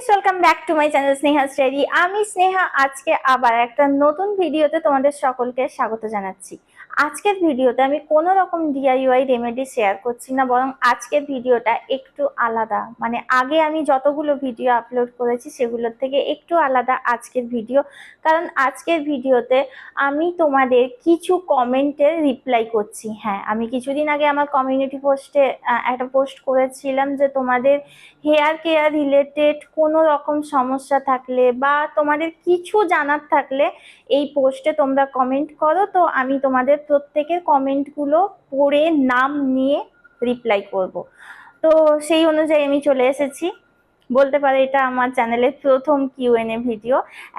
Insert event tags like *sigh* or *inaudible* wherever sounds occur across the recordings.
Guys welcome back to my channel Sneha study আমি স্নেহা, আজকে আবার একটা নতুন ভিডিওতে তোমাদের সকলকে স্বাগত জানাচ্ছি। আজকের ভিডিওতে আমি কোনো রকম ডিআইওয়াই রেমেডি শেয়ার করছি না, বরং আজকের ভিডিওটা একটু আলাদা। মানে আগে আমি যতগুলো ভিডিও আপলোড করেছি, সেগুলোর থেকে একটু আলাদা আজকের ভিডিও কারণ আজকের ভিডিওতে আমি তোমাদের কিছু কমেন্টের রিপ্লাই করছি। হ্যাঁ আমি কিছুদিন আগে আমার কমিউনিটি পোস্টে একটা পোস্ট করেছিলাম যে তোমাদের হেয়ার কেয়ার রিলেটেড কোনো রকম সমস্যা থাকলে বা তোমাদের কিছু জানার থাকলে এই পোস্টে তোমরা কমেন্ট করো। তো আমি তোমাদের প্রত্যেকের কমেন্টগুলো পড়ে নাম নিয়ে রিপ্লাই করব। তো সেই অনুযায়ী আমি চলে এসেছি। বলতে পারে এটা আমার চ্যানেলের প্রথম কিউএনএ ভিডিও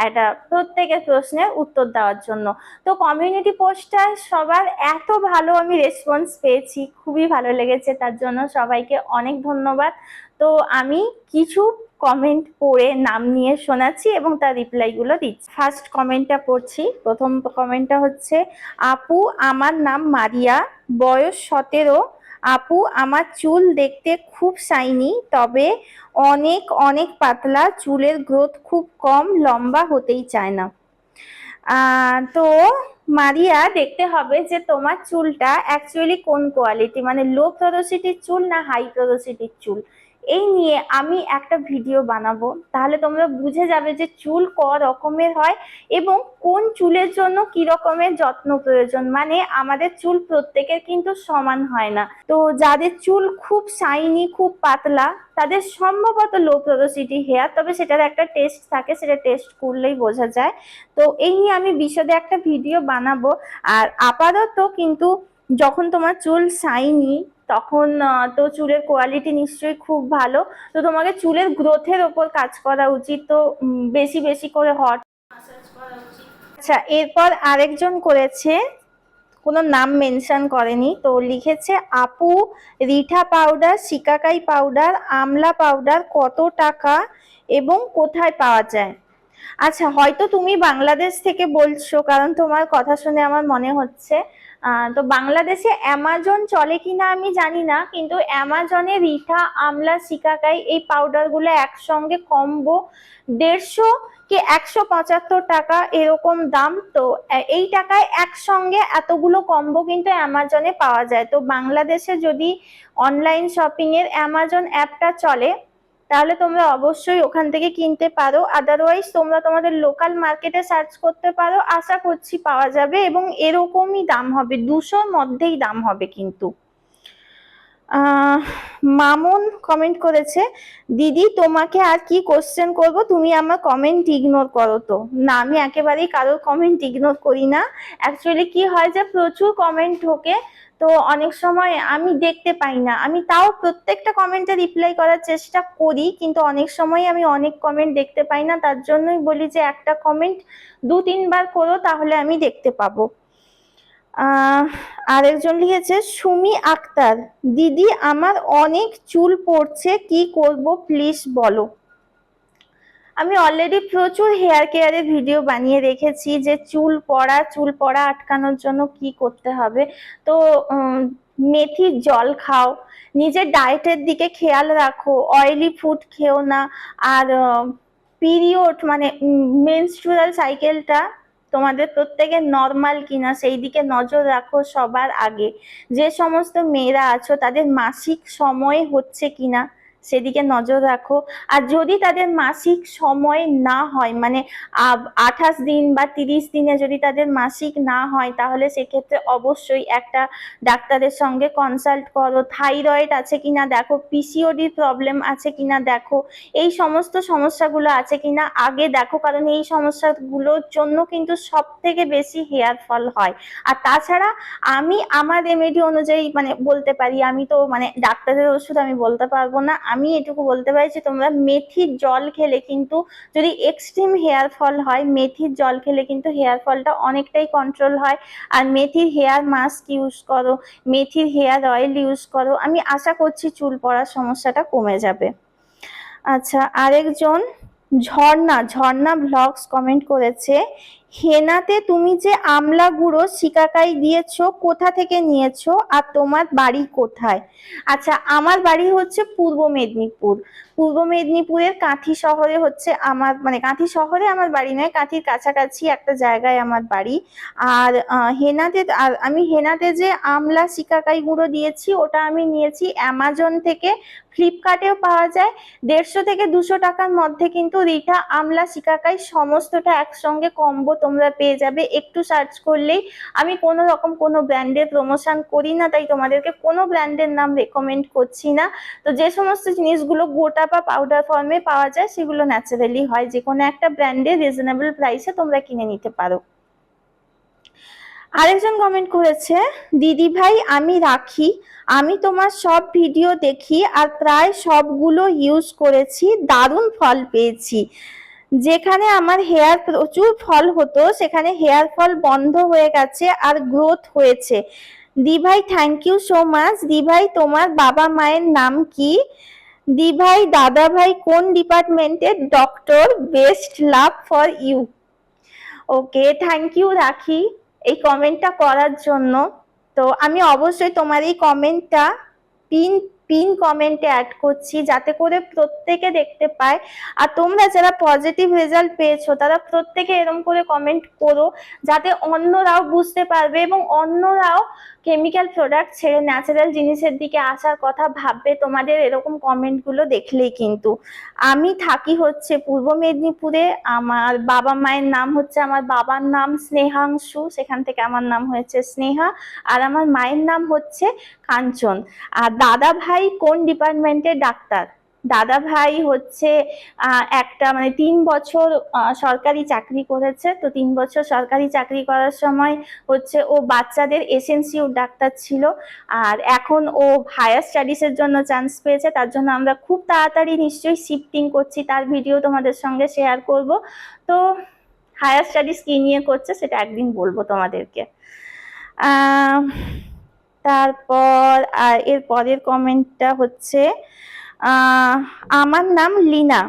এটা প্রত্যেকের প্রশ্নের উত্তর দেওয়ার জন্য। তো কমিউনিটি পোস্টটা সবার এত ভালো আমি রেসপন্স পেয়েছি, খুবই ভালো লেগেছে। তার জন্য সবাইকে অনেক ধন্যবাদ। তো আমি কিছু কমেন্ট পড়ে নাম নিয়ে শোনাচ্ছি এবং তার রিপ্লাইগুলো দিচ্ছি। ফার্স্ট কমেন্টটা পড়ছি। প্রথম কমেন্টটা হচ্ছে, আপু, আমার নাম মারিয়া। বয়স সতেরো। আপু, আমার চুল দেখতে খুব শাইনি তবে অনেক অনেক পাতলা। চুলের গ্রোথ খুব কম, লম্বা হতেই চায় না। তো মারিয়া, দেখতে হবে যে তোমার চুলটা অ্যাকচুয়ালি কোন কোয়ালিটি মানে লো প্রোডোসিটির চুল না হাই প্রোডোসিটির চুল? এই নিয়ে আমি একটা ভিডিও বানাবো। তাহলে তোমরা বুঝে যাবে যে চুল ক রকমের হয় এবং কোন চুলের জন্য কি রকমের যত্ন প্রয়োজন। মানে আমাদের চুল প্রত্যেকের কিন্তু সমান হয় না। তো যাদের চুল খুব শাইনি খুব পাতলা, তাদের সম্ভবত লো প্রোডোসিটি হেয়ার তবে সেটার একটা টেস্ট থাকে, সেটা টেস্ট করলেই বোঝা যায়। তো এই নিয়ে আমি বিশদে একটা ভিডিও বানাবো। আর আপাতত কিন্তু যখন তোমার চুল শাইনি তখন তো চুলের কোয়ালিটি নিশ্চয়ই খুব ভালো। তো তোমাকে চুলের গ্রোথের ওপর কাজ করা উচিত। তো বেশি বেশি করে হট আচ্ছা এরপর আরেকজন করেছে, কোনো নাম মেনশন করেনি। তো লিখেছে, আপু, reetha powder shikakai powder amla powder কত টাকা এবং কোথায় পাওয়া যায়? আচ্ছা হয়তো তুমি বাংলাদেশ থেকে বলছো, কারণ তোমার কথা শুনে আমার মনে হচ্ছে। তো বাংলাদেশে অ্যামাজন চলে কিনা আমি জানি না, কিন্তু অ্যামাজনে রিঠা, আমলা, শিকাকাই এই পাউডারগুলো একসঙ্গে কম্বো দেড়শো কি একশো পঁচাত্তর টাকা এরকম দাম। তো এই টাকায় একসঙ্গে এতগুলো কম্বো কিন্তু অ্যামাজনে পাওয়া যায়। তো বাংলাদেশে যদি অনলাইন শপিং এর অ্যামাজন অ্যাপটা চলে তাহলে তোমরা অবশ্যই ওখান থেকে কিনতে পারো। আদারওয়াইজ তোমরা তোমাদের লোকাল মার্কেটে সার্চ করতে পারো। আশা করছি পাওয়া যাবে এবং এরকমই দাম হবে। দুশোর মধ্যেই দাম হবে কিন্তু। মামুন কমেন্ট করেছে, দিদি, তোমাকে আর কি কোশ্চেন করব? তুমি আমার কমেন্ট ইগনোর করো তো। না, আমি একেবারেই কারোর কমেন্ট ইগনোর করি না। অ্যাকচুয়ালি কি হয় যে প্রচুর কমেন্ট ঢোকে। তো অনেক সময় আমি দেখতে পাই না। আমি তাও প্রত্যেকটা কমেন্টে রিপ্লাই করার চেষ্টা করি, কিন্তু অনেক সময় আমি অনেক কমেন্ট দেখতে পাই না। তার জন্যই বলি যে, একটা কমেন্ট দু, তিনবার করো, তাহলে আমি দেখতে পাবো। আরেকজন লিখেছে, সুমি আক্তার, দিদি আমার অনেক চুল পড়ছে, কি করব প্লিজ বলো। আমি অলরেডি প্রচুর হেয়ার কেয়ারের ভিডিও বানিয়ে রেখেছি যে চুল পড়া চুল পড়া আটকানোর জন্য কি করতে হবে। তো মেথির জল খাও, নিজের ডায়েটের দিকে খেয়াল রাখো অয়েলি ফুড খেও না, আর পিরিয়ড মানে মেনস্ট্রুয়াল সাইকেলটা তোমাদের প্রত্যেকে নর্মাল কিনা, সেই দিকে নজর রাখো সবার আগে। যে সমস্ত মেয়েরা আছো, তাদের মাসিক সময় হচ্ছে কিনা সেদিকে নজর রাখো। আর যদি তাদের মাসিক সময় না হয় মানে আঠাশ দিন বা তিরিশ দিনে যদি তাদের মাসিক না হয়, তাহলে সেক্ষেত্রে অবশ্যই একটা ডাক্তারের সঙ্গে কনসাল্ট করো। থাইরয়েড আছে কিনা দেখো পিসিওডি প্রবলেম আছে কিনা দেখো, এই সমস্ত সমস্যাগুলো আছে কিনা আগে দেখো, কারণ এই সমস্যাগুলোর জন্য কিন্তু সব থেকে বেশি হেয়ার ফল হয়। আর তাছাড়া আমি, আমার রেমেডি অনুযায়ী মানে বলতে পারি, আমি তো মানে ডাক্তারের ওষুধ আমি বলতে পারব না। আমি এটুকু বলতে পারি যে তোমরা মেথির জল খেলে কিন্তু যদি এক্সট্রিম হেয়ার ফল হয়, মেথির জল খেলে কিন্তু হেয়ার ফলটা অনেকটাই কন্ট্রোল হয়। আর মেথির হেয়ার মাস্ক ইউজ করো, মেথির হেয়ার অয়েল ইউজ করো, আমি আশা করছি চুল পড়ার সমস্যাটা কমে যাবে। আচ্ছা আরেকজন ঝর্ণা ঝর্ণা ব্লগস কমেন্ট করেছে হেনাতে তুমি যে আমলা গুঁড়ো শিকাকাই দিয়েছ, কোথা থেকে নিয়েছো আর তোমার বাড়ি কোথায়? আচ্ছা আমার বাড়ি হচ্ছে পূর্ব মেদিনীপুর। পূর্ব মেদিনীপুরের কাঁথি শহরে হচ্ছে আমার মানে কাঁথি শহরে আমার বাড়ি নয়, কাঁথির কাছাকাছি একটা জায়গায় আমার বাড়ি। আর হেনাতে, আর আমি হেনাতে যে আমলা শিকাকাই গুঁড়ো দিয়েছি, ওটা আমি নিয়েছি অ্যামাজন থেকে ফ্লিপকার্টেও পাওয়া যায়। দেড়শো থেকে দুশো টাকার মধ্যে কিন্তু রিঠা, আমলা, শিকাকাই সমস্তটা একসঙ্গে কম্বো তোমরা পেয়ে যাবে। একটু সার্চ করলেই আমি কোনো রকম কোনো ব্র্যান্ডের প্রমোশন করি না, তাই তোমাদেরকে কোনো ব্র্যান্ডের নাম রেকমেন্ড করছি না। তো যে সমস্ত জিনিসগুলো গোটা বা পাউডার ফর্মে পাওয়া যায়, সেগুলো ন্যাচারালি হয়। যে কোনো একটা ব্র্যান্ডে রিজনেবল প্রাইসে তোমরা কিনে নিতে পারো। আরেকজন কমেন্ট করেছে, দিদি ভাই, আমি রাখি। আমি তোমার সব ভিডিও দেখি আর প্রায় সবগুলো ইউজ করেছি। দারুণ ফল পেয়েছি। যেখানে আমার হেয়ার প্রচুর ফল হতো, সেখানে হেয়ার ফল বন্ধ হয়ে গেছে আর গ্রোথ হয়েছে। দি ভাই থ্যাংক ইউ সো মাচ দি ভাই, তোমার বাবা মায়ের নাম কি? দি ভাই, দাদা ভাই, কোন ডিপার্টমেন্টের doctor best love for you okay thank you রাখি। এই কমেন্টটা করার জন্য। তো আমি অবশ্যই তোমার এই কমেন্টটা পিন পিন কমেন্টে অ্যাড করছি যাতে করে প্রত্যেকে দেখতে পায়। আর তোমরা যারা পজিটিভ রেজাল্ট পেয়েছ, তারা প্রত্যেকে এরম করে কমেন্ট করো যাতে অন্যরাও বুঝতে পারবে এবং অন্যরাও কেমিক্যাল প্রোডাক্ট ছেড়ে ন্যাচারাল জিনিসের দিকে আসার কথা ভাববে, তোমাদের এরকম কমেন্টগুলো দেখলেই কিন্তু। আমি থাকি হচ্ছে পূর্ব মেদিনীপুরে, আমার বাবা মায়ের নাম হচ্ছে, আমার বাবার নাম স্নেহাংশু, সেখান থেকে আমার নাম হয়েছে স্নেহা, আর আমার মায়ের নাম হচ্ছে কাঞ্চন। আর দাদা ভাই কোন ডিপার্টমেন্টের ডাক্তার? দাদা ভাই হচ্ছে একটা মানে তিন বছর সরকারি চাকরি করেছে। তো তিন বছর সরকারি চাকরি করার সময় হচ্ছে ও বাচ্চাদের এসেন্সিউ ডাক্তার ছিল। আর এখন ও হায়ার স্টাডিজের জন্য চান্স পেয়েছে। তার জন্য আমরা খুব তাড়াতাড়ি নিশ্চয়ই শিফটিং করছি। তার ভিডিও তোমাদের সঙ্গে শেয়ার করব। তো হায়ার স্টাডিজ কী নিয়ে করছে সেটা একদিন বলব তোমাদেরকে। তারপর আর এর পরের কমেন্টটা হচ্ছে আমার নাম লিনা।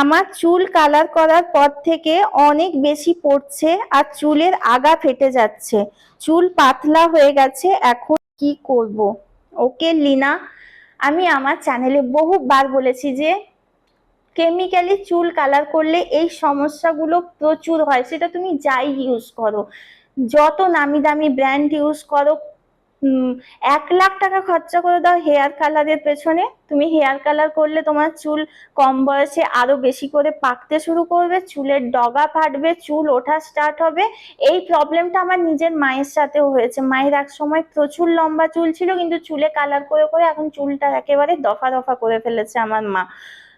আমার চুল কালার করার পর থেকে অনেক বেশি পড়ছে আর চুলের আগা ফেটে যাচ্ছে। চুল পাতলা হয়ে গেছে, এখন কি করব? ওকে, লিনা, আমি আমার চ্যানেলে বহুবার বলেছি যে কেমিক্যালি চুল কালার করলে এই সমস্যাগুলো প্রচুর হয়, সেটা তুমি যাই ইউজ করো। যত নামি দামি ব্র্যান্ড ইউজ করো এক লাখ টাকা খরচা করে দাও হেয়ার কালারের পেছনে। তুমি হেয়ার কালার করলে তোমার চুল কম বয়সে আরও বেশি করে পাকতে শুরু করবে, চুলের ডগা ফাটবে, চুল ওঠা স্টার্ট হবে। এই প্রবলেমটা আমার নিজের মায়ের সাথেও হয়েছে। মায়ের এক সময় প্রচুর লম্বা চুল ছিল, কিন্তু চুলে কালার করে করে এখন চুলটা একেবারে দফা দফা করে ফেলেছে আমার মা।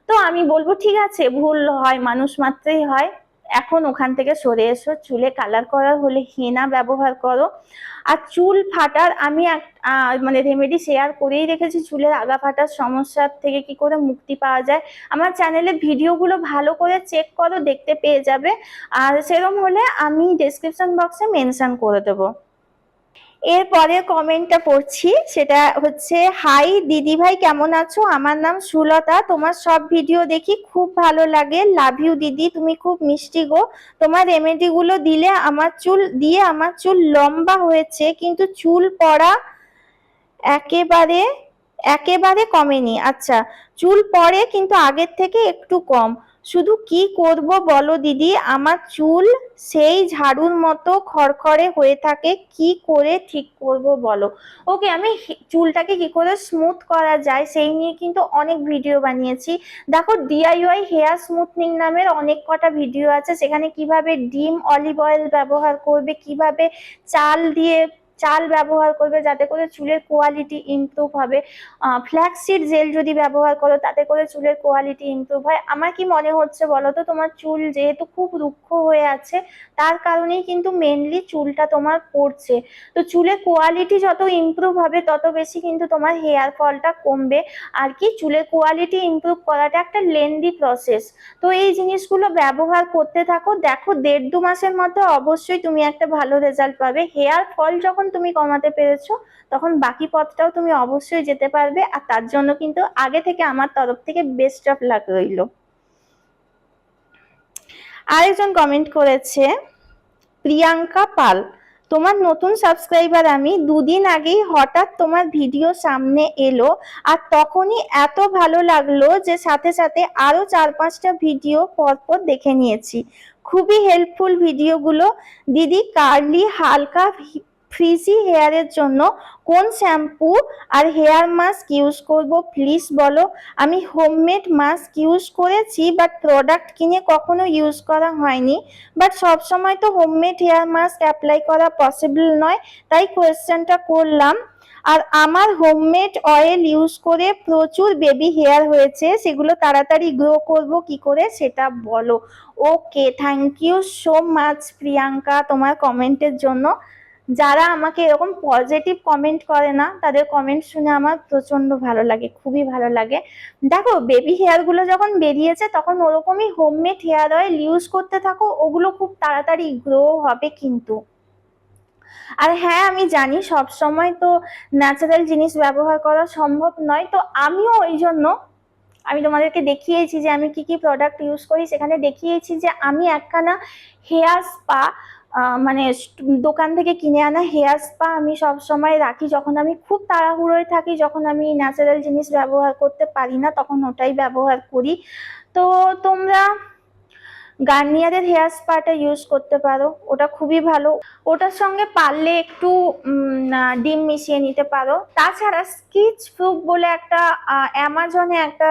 তো আমি বলব, ঠিক আছে, ভুল হয়, মানুষ মাত্রই হয়। এখন ওখান থেকে সরে এসো, চুলে কালার করার হলে হেনা ব্যবহার করো। আর চুল ফাটার আমি এক মানে রেমেডি শেয়ার করেই রেখেছি, চুলের আগা ফাটার সমস্যার থেকে কি করে মুক্তি পাওয়া যায়। আমার চ্যানেলে ভিডিওগুলো ভালো করে চেক করো, দেখতে পেয়ে যাবে। আর সেরম হলে আমি ডেসক্রিপশন বক্সে মেনশান করে দেবো। এরপরে কমেন্টটা পড়ছি, সেটা হচ্ছে, হাই দিদি ভাই কেমন আছো? আমার নাম সুলতা। তোমার সব ভিডিও দেখি খুব ভালো লাগে। লাভ ইউ দিদি, তুমি খুব মিষ্টি গো। তোমার রেমেডি গুলো দিলে আমার চুল, দিয়ে আমার চুল লম্বা হয়েছে, কিন্তু চুল পড়া একেবারে একেবারে কমেনি। আচ্ছা চুল পড়ে কিন্তু আগের থেকে একটু কম। শুধু কি করব বলো দিদি? আমার চুল সেই ঝাড়ুর মতো খড়খড়ে হয়ে থাকে, কি করে ঠিক করব বলো? ওকে আমি চুলটাকে কি করে স্মুথ করা যায় সেই নিয়ে কিন্তু অনেক ভিডিও বানিয়েছি। দেখো ডিআইওয়াই হেয়ার স্মুথনিং নামের অনেক কটা ভিডিও আছে, সেখানে কীভাবে ডিম অলিভ অয়েল ব্যবহার করবে, কীভাবে চাল দিয়ে চাল ব্যবহার করবে, যাতে করে চুলের কোয়ালিটি ইমপ্রুভ হবে। ফ্ল্যাক্সিড জেল যদি ব্যবহার করো, তাতে করে চুলের কোয়ালিটি ইমপ্রুভ হয়। আমার কি মনে হচ্ছে বলো তো, তোমার চুল যেহেতু খুব রুক্ষ হয়ে আছে, তার কারণেই কিন্তু মেনলি চুলটা তোমার পড়ছে। তো চুলের কোয়ালিটি যত ইমপ্রুভ হবে, তত বেশি কিন্তু তোমার হেয়ার ফলটা কমবে। আর কি চুলের কোয়ালিটি ইমপ্রুভ করাটা একটা লেন্দি প্রসেস তো এই জিনিসগুলো ব্যবহার করতে থাকো। দেখো, দেড় দু মাসের মধ্যে অবশ্যই তুমি একটা ভালো রেজাল্ট পাবে। হেয়ার ফল যখন তুমি কমাতে পেরেছ, তখন বাকি পথটাও তুমি অবশ্যই যেতে পারবে, আর তার জন্য কিন্তু আগে থেকে আমার তরফ থেকে বেস্ট অফ লাক রইল। আরেকজন কমেন্ট করেছে, প্রিয়াঙ্কা পাল, তোমার নতুন সাবস্ক্রাইবার আমি দুদিন আগেই হঠাৎ তোমার ভিডিও সামনে এলো, আর তখনই এত ভালো লাগল যে সাথে সাথে আরও চার পাঁচটা ভিডিও পরপর দেখে নিয়েছি। খুবই হেল্পফুল ভিডিওগুলো দিদি, কার্লি, হালকা ফ্রিজি হেয়ারের জন্য কোন শ্যাম্পু আর হেয়ার মাস্ক ইউজ করব, প্লিজ বলো? আমি হোমমেড মাস্ক ইউজ করেছি, বাট প্রোডাক্ট কিনে কখনো ইউজ করা হয়নি। বাট সবসময় তো হোমমেড হেয়ার মাস্ক অ্যাপ্লাই করা পসিবল নয়, তাই কোয়েশ্চেনটা করলাম। আর আমার হোমমেড অয়েল ইউজ করে প্রচুর বেবি হেয়ার হয়েছে, সেগুলো তাড়াতাড়ি গ্রো করব কি করে সেটা বলো। Okay, thank you so much Priyanka তোমার কমেন্টের জন্য। যারা আমাকে এরকম পজিটিভ কমেন্ট করে না, তাদের কমেন্ট শুনে আমার প্রচণ্ড ভালো লাগে, খুবই ভালো লাগে। দেখো বেবি হেয়ারগুলো যখন বেরিয়েছে, তখন ওরকমই হোমমেড হেয়ার অয়েল ইউজ করতে থাকো, ওগুলো খুব তাড়াতাড়ি গ্রো হবে কিন্তু। আর হ্যাঁ আমি জানি সব সময় তো ন্যাচারাল জিনিস ব্যবহার করা সম্ভব নয়, তো আমিও ওই জন্য আমি তোমাদেরকে দেখিয়েছি যে আমি কি কি প্রোডাক্ট ইউজ করি, সেখানে দেখিয়েছি যে আমি একখানা হেয়ার স্পা মানে দোকান থেকে কিনে আনা হেয়ার স্পা আমি সব সময় রাখি। যখন আমি খুব তাড়াহুড়োয় থাকি, যখন আমি ন্যাচারাল জিনিস ব্যবহার করতে পারি না, তখন ওটাই ব্যবহার করি। তো তোমরা গার্নিয়ারের হেয়ার স্পাটা ইউজ করতে পারো, ওটা খুবই ভালো। ওটার সঙ্গে পারলে একটু ডিম মিশিয়ে নিতে পারো। তাছাড়া স্কিচ প্রুফ বলে একটা অ্যামাজনে একটা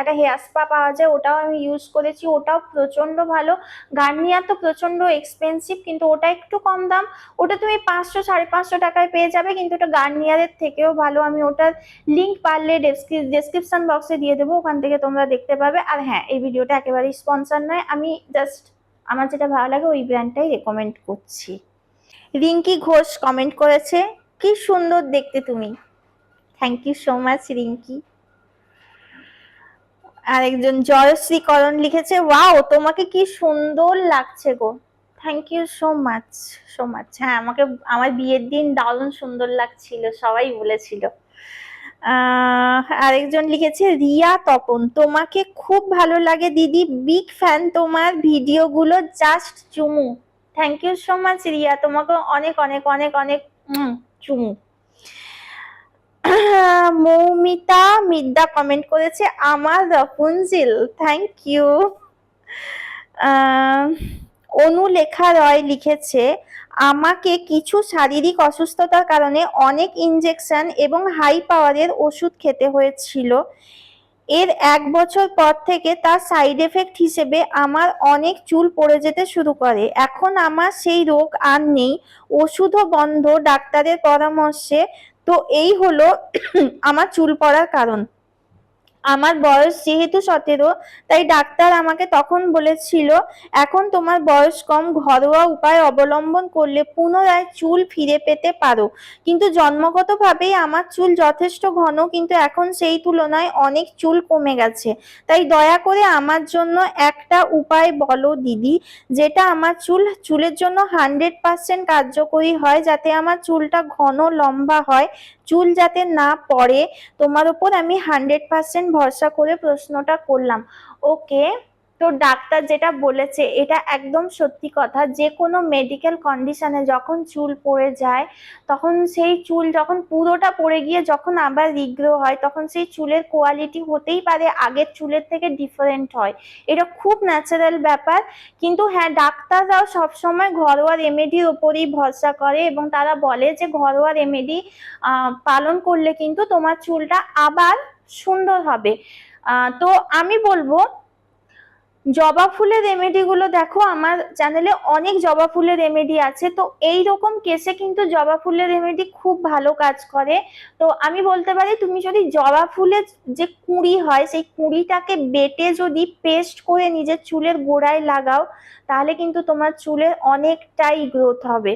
একটা হেয়ার স্পা পাওয়া যায়, ওটাও আমি ইউজ করেছি। ওটাও প্রচণ্ড ভালো। গার্নিয়ার তো প্রচণ্ড এক্সপেন্সিভ, কিন্তু ওটা একটু কম দাম। ওটা তুমি পাঁচশো, সাড়ে পাঁচশো টাকায় পেয়ে যাবে, কিন্তু ওটা গার্নিয়ারের থেকেও ভালো। আমি ওটার লিঙ্ক পারলে ডেসক্রিপশন বক্সে দিয়ে দেবো, ওখান থেকে তোমরা দেখতে পাবে। আর হ্যাঁ এই ভিডিওটা একেবারেই স্পন্সার নয় আমি জাস্ট আমার যেটা ভালো লাগে ওই ব্র্যান্ডটাই রেকমেন্ড করছি। রিঙ্কি ঘোষ কমেন্ট করেছে, কি সুন্দর দেখতে তুমি। Thank you so much Rinki. আরেকজন জয়শ্রী করণ লিখেছে ওয়াও তোমাকে কি সুন্দর লাগছে গো। Thank you so much so much হ্যাঁ আমাকে, আমার বিয়ের দিন দারুণ সুন্দর লাগছিল, সবাই বলেছিল। আরেকজন লিখেছে, রিয়া তপন, তোমাকে খুব ভালো লাগে দিদি। বিগ ফ্যান তোমার ভিডিওগুলো, জাস্ট চুমু। Thank you so much Riya. তোমাকে অনেক অনেক অনেক অনেক চুমু। *clears throat* মৌমিতা মিদ্দা কমেন্ট করেছে, আমার রপুনজিল থ্যাংক ইউ অনুলেখা রয় লিখেছে, আমাকে কিছু শারীরিক অসুস্থতার কারণে অনেক ইনজেকশন এবং হাই পাওয়ারের ওষুধ খেতে হয়েছিল। এর এক বছর পর থেকে তার সাইড এফেক্ট হিসেবে আমার অনেক চুল পড়ে যেতে শুরু করে। এখন আমার সেই রোগ আর নেই, ওষুধও বন্ধ, ডাক্তারের পরামর্শে। তো এই হলো *clears throat* আমার চুল পড়ার কারণ। আমার বয়স যেহেতু সতেরো, তাই ডাক্তার আমাকে তখন বলেছিল, এখন তোমার বয়স কম, ঘরোয়া উপায় অবলম্বন করলে পুনরায় চুল ফিরে পেতে পারো। কিন্তু জন্মগতভাবেই আমার চুল যথেষ্ট ঘন, কিন্তু এখন সেই তুলনায় অনেক চুল কমে গেছে। তাই দয়া করে আমার জন্য একটা উপায় বলো দিদি, যেটা আমার চুল, চুলের জন্য হান্ড্রেড পার্সেন্ট কার্যকরী হয়, যাতে আমার চুলটা ঘন লম্বা হয়। চুল যাতে না পড়ে তোমার উপর আমি হান্ড্রেড পার্সেন্ট ভরসা করে প্রশ্নটা করলাম। ওকে তো ডাক্তার যেটা বলেছে, এটা একদম সত্যি কথা। যে কোনো মেডিকেল কন্ডিশনে যখন চুল পড়ে যায়, তখন সেই চুল যখন পুরোটা পড়ে গিয়ে যখন আবার রিগ্রো হয়, তখন সেই চুলের কোয়ালিটি হতেই পারে, আগের চুলের থেকে ডিফারেন্ট হয়। এটা খুব ন্যাচারাল ব্যাপার। কিন্তু হ্যাঁ ডাক্তাররাও সবসময় ঘরোয়া রেমেডির ওপরেই ভরসা করে এবং তারা বলে যে ঘরোয়া রেমেডি পালন করলে কিন্তু তোমার চুলটা আবার সুন্দর হবে। তো আমি বলব জবা ফুলের রেমেডিগুলো দেখো, আমার চ্যানেলে অনেক জবা ফুলের রেমেডি আছে। তো এই রকম কেসে কিন্তু জবা ফুলের রেমেডি খুব ভালো কাজ করে। তো আমি বলতে পারি, তুমি যদি জবা ফুলের যে কুঁড়ি হয়, সেই কুঁড়িটাকে বেটে যদি পেস্ট করে নিজের চুলের গোড়ায় লাগাও, তাহলে কিন্তু তোমার চুলের অনেকটাই গ্রোথ হবে।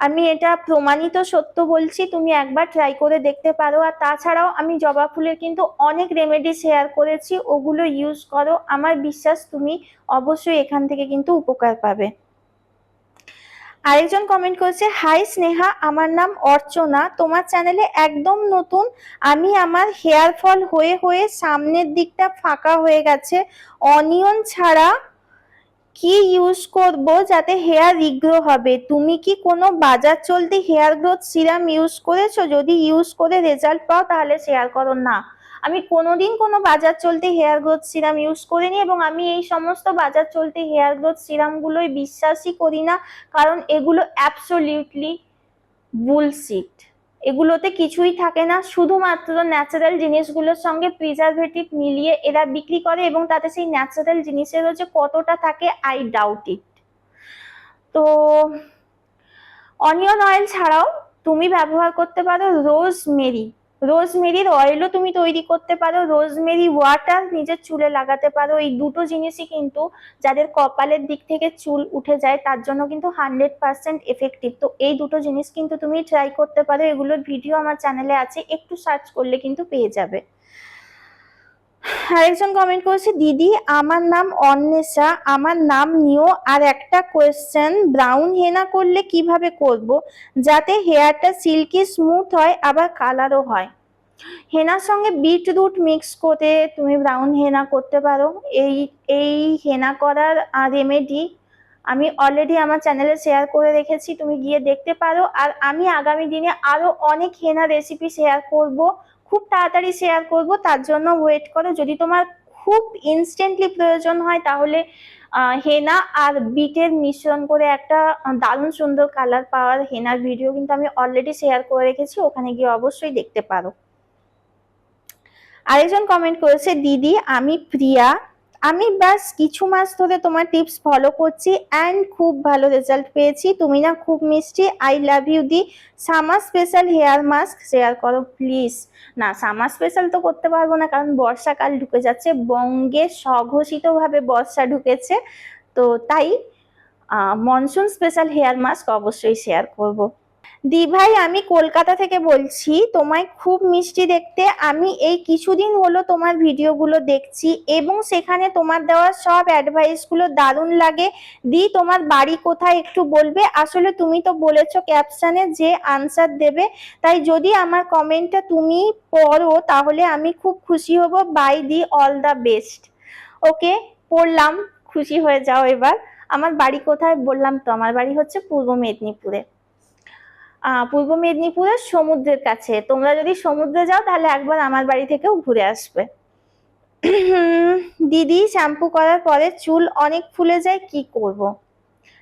আমি এটা প্রমাণিত সত্য বলছি, তুমি একবার ট্রাই করে দেখতে পারো। আর তাছাড়াও আমি জবা ফুলের কিন্তু অনেক রেমেডি শেয়ার করেছি, ওগুলো ইউজ করো। আমার বিশ্বাস তুমি অবশ্যই এখান থেকে কিন্তু উপকার পাবে। আরেকজন কমেন্ট করেছে হাই স্নেহা, আমার নাম অর্চনা। তোমার চ্যানেলে একদম নতুন। আমি আমার হেয়ার ফল হয়ে হয়ে সামনের দিকটা ফাঁকা হয়ে গেছে। অনিয়ন ছাড়া কি ইউজ করব যাতে হেয়ার রিগ্রো হবে? তুমি কি কোনো বাজার চলতি হেয়ার গ্রোথ সিরাম ইউজ করেছ? যদি ইউজ করে রেজাল্ট পাও তাহলে শেয়ার করো না। আমি কোনোদিন কোনো বাজার চলতি হেয়ার গ্রোথ সিরাম ইউজ করিনি এবং আমি এই সমস্ত বাজার চলতি হেয়ার গ্রোথ সিরামগুলোই বিশ্বাসই করি না, কারণ এগুলো অ্যাবসোলিউটলি বুলসিট এগুলোতে কিছুই থাকে না। শুধুমাত্র ন্যাচারাল জিনিসগুলোর সঙ্গে প্রিজারভেটিভ মিলিয়ে এরা বিক্রি করে এবং তাতে সেই ন্যাচারাল জিনিসেরও যে কতটা থাকে আই ডাউট ইট তো অনিয়ন অয়েল ছাড়াও তুমি ব্যবহার করতে পারো রোজমেরি রোজমেরির অয়েলও তুমি তৈরি করতে পারো। রোজমেরি ওয়াটার নিজের চুলে লাগাতে পারো। এই দুটো জিনিসই কিন্তু যাদের কপালের দিক থেকে চুল উঠে যায়, তার জন্য কিন্তু হান্ড্রেড পার্সেন্ট এফেক্টিভ তো এই দুটো জিনিস কিন্তু তুমি ট্রাই করতে পারো। এগুলোর ভিডিও আমার চ্যানেলে আছে। একটু সার্চ করলে কিন্তু পেয়ে যাবে। আরেকজন কমেন্ট করেছে, দিদি, আমার নাম অন্বেষা, আমার নাম নিও। আর একটা কোয়েশ্চেন ব্রাউন হেনা করলে কীভাবে করব? যাতে হেয়ারটা সিল্কি স্মুথ হয়, আবার কালারও হয়। হেনার সঙ্গে বিটরুট মিক্স করে তুমি ব্রাউন হেনা করতে পারো। এই এই হেনা করার রেমেডি আমি অলরেডি আমার চ্যানেলে শেয়ার করে রেখেছি, তুমি গিয়ে দেখতে পারো। আর আমি আগামী দিনে আরও অনেক হেনা রেসিপি শেয়ার করব। খুব তাড়াতাড়ি শেয়ার করব, তার জন্য ওয়েট করো। যদি তোমার খুব ইনস্ট্যান্টলি প্রয়োজন হয়, তাহলে হেনা আর বিটের মিশ্রণ করে একটা দারুণ সুন্দর কালার পাওয়ার হেনার ভিডিও কিন্তু আমি অলরেডি শেয়ার করে রেখেছি, ওখানে গিয়ে অবশ্যই দেখতে পারো। আরেকজন কমেন্ট করেছে, দিদি, আমি প্রিয়া। আমি বাস কিছু মাস ধরে তোমার টিপস ফলো করছি অ্যান্ড খুব ভালো রেজাল্ট পেয়েছি। তুমি না খুব মিষ্টি। I love you the. Summer special hair mask share করো প্লিজ না সামার স্পেশাল তো করতে পারব না, কারণ বর্ষাকাল ঢুকে যাচ্ছে। বঙ্গে স্বঘোষিতভাবে বর্ষা ঢুকেছে। তো তাই মনসুন স্পেশাল হেয়ার মাস্ক অবশ্যই শেয়ার করব। দি ভাই আমি কলকাতা থেকে বলছি, তোমায় খুব মিষ্টি দেখতে। আমি এই কিছুদিন হলো তোমার ভিডিওগুলো দেখছি এবং সেখানে তোমার দেওয়া সব অ্যাডভাইসগুলো দারুণ লাগে। দি, তোমার বাড়ি কোথায় একটু বলবে। আসলে তুমি তো বলেছ ক্যাপশানে যে আনসার দেবে। তাই যদি আমার কমেন্টটা তুমি পড়ো, তাহলে আমি খুব খুশি হব। বাই দি অল দ্য বেস্ট ওকে পড়লাম, খুশি হয়ে যাও এবার। আমার বাড়ি কোথায় বললাম তো? আমার বাড়ি হচ্ছে পূর্ব মেদিনীপুরে। পূর্ব মেদিনীপুরের সমুদ্রের কাছে। তোমরা যদি সমুদ্রে যাও, তাহলে একবার আমার বাড়ি থেকেও ঘুরে আসবে। *clears throat* দিদি, শ্যাম্পু করার পরে চুল অনেক ফুলে যায়, কি করব।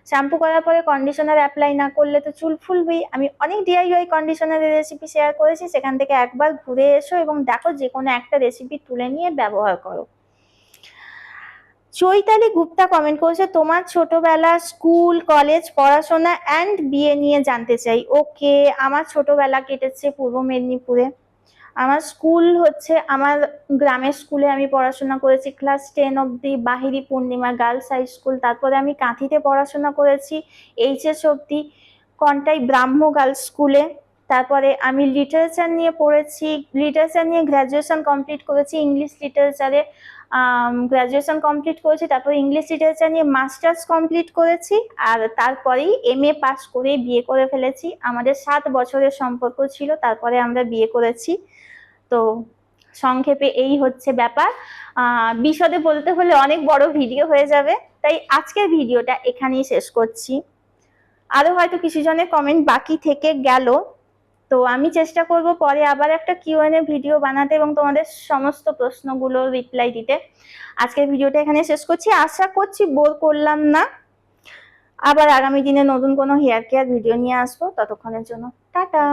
শ্যাম্পু করার পরে কন্ডিশনার অ্যাপ্লাই না করলে তো চুল ফুলবেই। আমি অনেক ডিআইওয়াই কন্ডিশনারের রেসিপি শেয়ার করেছি, সেখান থেকে একবার ঘুরে এসো এবং দেখো যে কোনো একটা রেসিপি তুলে নিয়ে ব্যবহার করো। চৈতালি গুপ্তা কমেন্ট করেছে, তোমার ছোটবেলা স্কুল কলেজ পড়াশোনা অ্যান্ড বিয়ে নিয়ে জানতে চাই। ওকে আমার ছোটবেলা কেটেছে পূর্ব মেদিনীপুরে। আমার স্কুল হচ্ছে, আমার গ্রামের স্কুলে আমি পড়াশোনা করেছি ক্লাস টেন অবধি, Bahiri Purnima girls high school তারপরে আমি কাঁথিতে পড়াশোনা করেছি এইচএস অবধি, কন্টাই ব্রাহ্ম গার্লস স্কুলে তারপরে আমি লিটারেচার নিয়ে পড়েছি লিটারেচার নিয়ে গ্র্যাজুয়েশন কমপ্লিট করেছি ইংলিশ লিটারেচারে গ্র্যাজুয়েশন কমপ্লিট করেছি, তারপর ইংলিশ লিটারেচার নিয়ে মাস্টার্স কমপ্লিট করেছি, আর তারপরেই এম এ পাস করে বিয়ে করে ফেলেছি। আমাদের সাত বছরের সম্পর্ক ছিল, তারপরে আমরা বিয়ে করেছি। তো সংক্ষেপে এই হচ্ছে ব্যাপার। বিশদে বলতে হলে অনেক বড় ভিডিও হয়ে যাবে, তাই আজকের ভিডিওটা এখানেই শেষ করছি। আরও হয়তো কিছু জনের কমেন্ট বাকি থেকে গেল। তো আমি চেষ্টা করব পরে আবার একটা কিউএনএ ভিডিও বানাতে এবং তোমাদের সমস্ত প্রশ্নগুলো রিপ্লাই দিতে। আজকের ভিডিওটা এখানে শেষ করছি। আশা করছি বোর করলাম না। আবার আগামী দিনে নতুন কোনো হেয়ার কেয়ার ভিডিও নিয়ে আসব। ততক্ষণের জন্য টাটা।